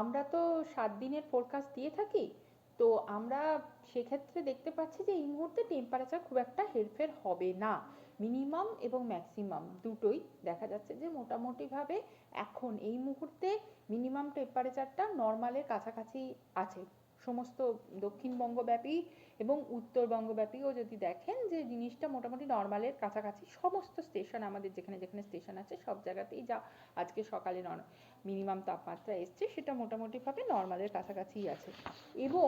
আমরা তো সাত দিনের ফোরকাস্ট দিয়ে থাকি, তো আমরা সেক্ষেত্রে দেখতে পাচ্ছি যে এই মুহূর্তে টেম্পারেচার খুব একটা হেরফের হবে না। মিনিমাম এবং ম্যাক্সিমাম দুটোই দেখা যাচ্ছে যে মোটামুটিভাবে এখন এই মুহূর্তে মিনিমাম টেম্পারেচারটা নর্মালের কাছাকাছি আছে। সমস্ত দক্ষিণবঙ্গব্যাপী এবং উত্তরবঙ্গব্যাপীও যদি দেখেন যে জিনিসটা মোটামুটি নর্মালের কাছাকাছি, সমস্ত স্টেশন আমাদের যেখানে যেখানে স্টেশন আছে, সব জায়গাতেই যা আজকে সকালে মিনিমাম তাপমাত্রা এসছে, সেটা মোটামুটিভাবে নর্মালের কাছাকাছিই আছে। এবং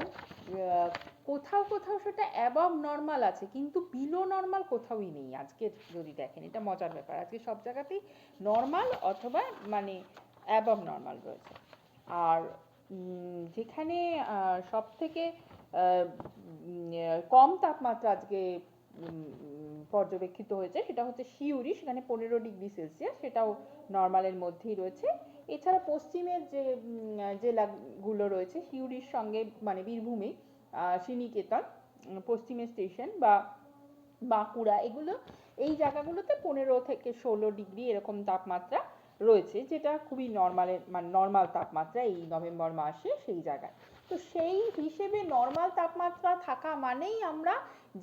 কোথাও কোথাও সেটা অ্যাবভ নর্মাল আছে, কিন্তু বিলো নর্মাল কোথাওই নেই আজকে যদি দেখেন, এটা মজার ব্যাপার। আজকে সব জায়গাতেই নর্মাল অথবা মানে অ্যাবভ নর্মাল রয়েছে। আর যেখানে সব থেকে কম তাপমাত্রা আজকে পর্যবেক্ষিত হয়েছে, সেটা হচ্ছে সিউড়ি সেখানে পনেরো ডিগ্রি সেলসিয়াস, সেটাও নর্মালের মধ্যেই রয়েছে। এছাড়া পশ্চিমের যে জেলাগুলো রয়েছে সিউড়ির সঙ্গে মানে বীরভূমে শ্রীনিকেতন পশ্চিমের স্টেশন বা বাঁকুড়া, এগুলো, এই জায়গাগুলোতে পনেরো থেকে ষোলো ডিগ্রি এরকম তাপমাত্রা রয়েছে, যেটা খুবই নর্মালের মানে নর্মাল তাপমাত্রা এই নভেম্বর মাসে সেই জায়গায়। তো সেই হিসেবে নর্মাল তাপমাত্রা থাকা মানেই আমরা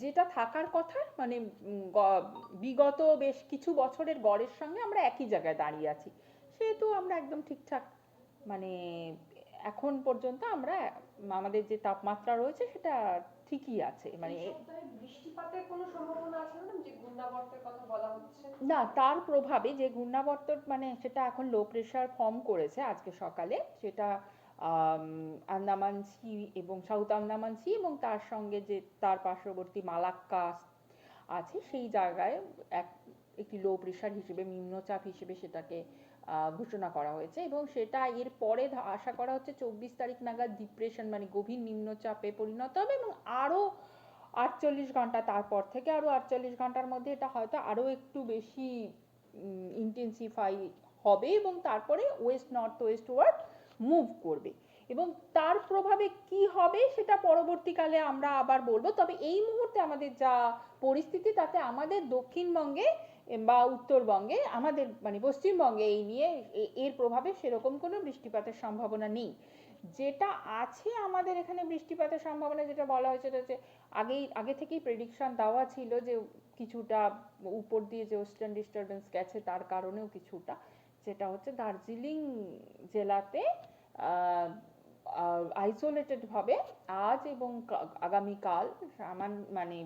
যেটা থাকার কথা মানে বিগত বেশ কিছু বছরের গড়ের সঙ্গে আমরা একই জায়গায় দাঁড়িয়ে আছি। সেহেতু আমরা একদম ঠিকঠাক মানে এখন পর্যন্ত আমরা, আমাদের যে তাপমাত্রা রয়েছে সেটা ঠিকই আছে মানে বৃষ্টিপাতের কোনো সম্ভাবনা আছে যে ঘূর্ণাবর্তের কথা বলা হচ্ছে? না তার প্রভাবে যে ঘূর্ণাবর্ত মানে সেটা এখন লো প্রেশার ফর্ম করেছে আজকে সকালে সেটা আন্দামান সি এবং সাউথ আন্দামান সি এবং তার সঙ্গে যে তার পার্শ্ববর্তী মালাক্কা আছে সেই জায়গায় এক একটি লো প্রেশার হিসেবে নিম্নচাপ হিসেবে সেটাকে ঘোষণা করা হয়েছে এবং সেটা এর পরে আশা করা হচ্ছে চব্বিশ তারিখ নাগাদ ডিপ্রেশন মানে গভীর নিম্নচাপে পরিণত হবে এবং আরও আটচল্লিশ ঘণ্টা তারপর থেকে আরও আটচল্লিশ ঘণ্টার মধ্যে এটা হয়তো আরও একটু বেশি ইন্টেন্সিফাই হবে এবং তারপরে west north westward move করবে। এবং তার প্রভাবে কি হবে সেটা পরবর্তীকালে আমরা আবার বলব। তবে এই মুহূর্তে আমাদের যা পরিস্থিতি, তাতে আমাদের দক্ষিণবঙ্গে বা উত্তরবঙ্গে, আমাদের মানে পশ্চিমবঙ্গে এই নিয়ে এর প্রভাবে সেরকম কোনো বৃষ্টিপাতের সম্ভাবনা নেই। যেটা আছে আমাদের এখানে বৃষ্টিপাতের সম্ভাবনা, যেটা বলা হয়েছে সেটা হচ্ছে আগেই, আগে থেকেই প্রেডিকশন দেওয়া ছিল যে কিছুটা উপর দিয়ে যে ওয়েস্টার্ন ডিস্টারবেন্স গেছে তার কারণেও কিছুটা, যেটা হচ্ছে দার্জিলিং জেলাতে আইসোলেটেড ভাবে আজ এবং আগামীকাল সামান মানে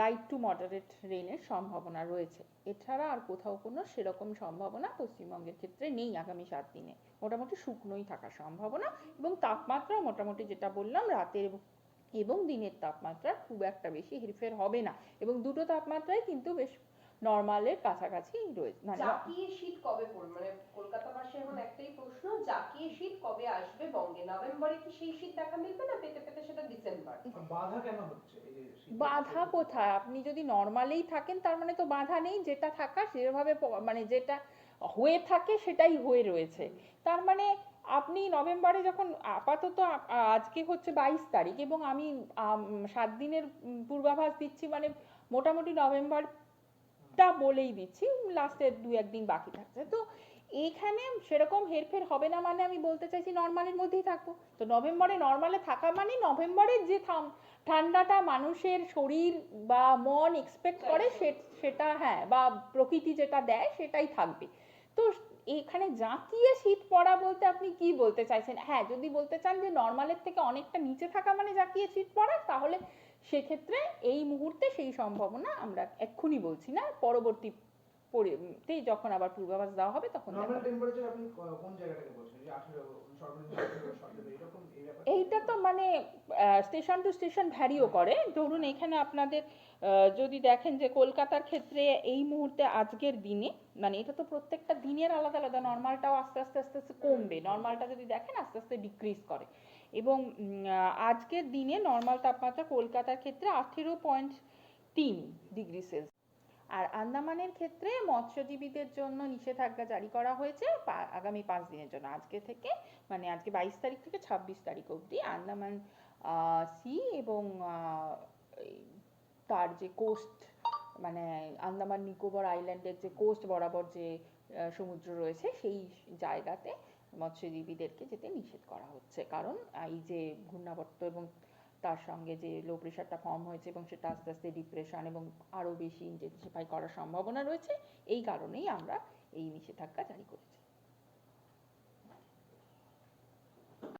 লাইট টু মডারেট রেইনের সম্ভাবনা রয়েছে। এছাড়া আর কোথাও কোনো সেরকম সম্ভাবনা পশ্চিমবঙ্গের ক্ষেত্রে নেই আগামী সাত দিনে। মোটামুটি শুকনোই থাকার সম্ভাবনা এবং তাপমাত্রা মোটামুটি যেটা বললাম, রাতের এবং দিনের তাপমাত্রা খুব একটা বেশি হেরফের হবে না। এবং দুটো তাপমাত্রাই কিন্তু বেশ নর্মালের কাছাকাছি রয়েছে মানে জাকিয়ে শীত কবে পড়বে? মানে কলকাতাবাসী এখন একটাই প্রশ্ন জাকিয়ে শীত কবে আসবে বঙ্গে? নভেম্বরে কি সেই শীত দেখা মিলবে না পেতে পেতে সেটা ডিসেম্বর? বাধা কেন হচ্ছে এই বাধা কোথায়? আপনি যদি নর্মালেই থাকেন তার মানে তো বাধা নেই যেটা থাকা সেভাবে মানে যেটা হয়ে থাকে সেটাই হয়ে রয়েছে। তার মানে আপনি নভেম্বরে যখন আপাতত আজকে হচ্ছে বাইশ তারিখ এবং আমি আম, সাত দিনের পূর্বাভাস দিচ্ছি মানে মোটামুটি নভেম্বরটা বলেই দিচ্ছি লাস্টের দু একদিন বাকি থাকছে। তো এইখানে সেরকম হেরফের হবে না মানে আমি বলতে চাইছি নর্মালের মধ্যেই থাকব। তো নভেম্বরে নর্মালে থাকা মানে নভেম্বরের যে ঠান্ডাটা মানুষের শরীর বা মন এক্সপেক্ট করে সেটা হ্যাঁ বা প্রকৃতি যেটা দেয় সেটাই থাকবে। তো এখানে জাঁকিয়ে শীত পড়া বলতে আপনি কি বলতে চাইছেন? হ্যাঁ যদি বলতে চান যে নর্মালের থেকে অনেকটা নিচে থাকা মানে জাঁকিয়ে শীত পড়া তাহলে সেক্ষেত্রে এই মুহূর্তে সেই সম্ভাবনা আমরা এক্ষুনি বলছি না পরবর্তী পরিতে যখন আবার পূর্বাভাস দেওয়া হবে তখন দেখা নর্মাল আপনি কোন জায়গাটাকে বলছেন? যে 18 সর্বনিম্ন 18 সতেরো এরকম এই ব্যাপার এইটা তো মানে স্টেশন টু স্টেশন ভ্যারিও করে। ধরুন এখানে আপনাদের আহ, যদি দেখেন যে কলকাতার ক্ষেত্রে এই মুহূর্তে আজকের দিনে মানে এটা তো প্রত্যেকটা দিনের আলাদা আলাদা নর্মালটাও আস্তে আস্তে আস্তে আস্তে কমবে। নর্মালটা যদি দেখেন আস্তে আস্তে ডিক্রিজ করে। এবং আজকের দিনে নর্মাল তাপমাত্রা কলকাতার ক্ষেত্রে আঠেরো পয়েন্ট তিন ডিগ্রি সেলসিয়াস আর আন্দামানের ক্ষেত্রে মৎস্যজীবীদের জন্য নিষেধাজ্ঞা জারি করা হয়েছে আগামী পাঁচ দিনের জন্য। আজকে থেকে মানে আজকে বাইশ তারিখ থেকে ছাব্বিশ তারিখ অবধি আন্দামান সি এবং তার যে কোস্ট মানে আন্দামান নিকোবর আইল্যান্ডের যে কোস্ট বরাবর যে সমুদ্র রয়েছে, সেই জায়গাতে মৎস্যজীবীদেরকে যেতে নিষেধ করা হচ্ছে। কারণ, এই যে ঘূর্ণাবর্ত এবং তার সঙ্গে যে লো প্রেশারটা ফর্ম হয়েছে এবং সেটা আস্তে আস্তে ডিপ্রেশন এবং আরও বেশি ইন্টেন্সিফাই করার সম্ভাবনা রয়েছে, এই কারণেই আমরা এই নিষেধাজ্ঞা জারি করেছি।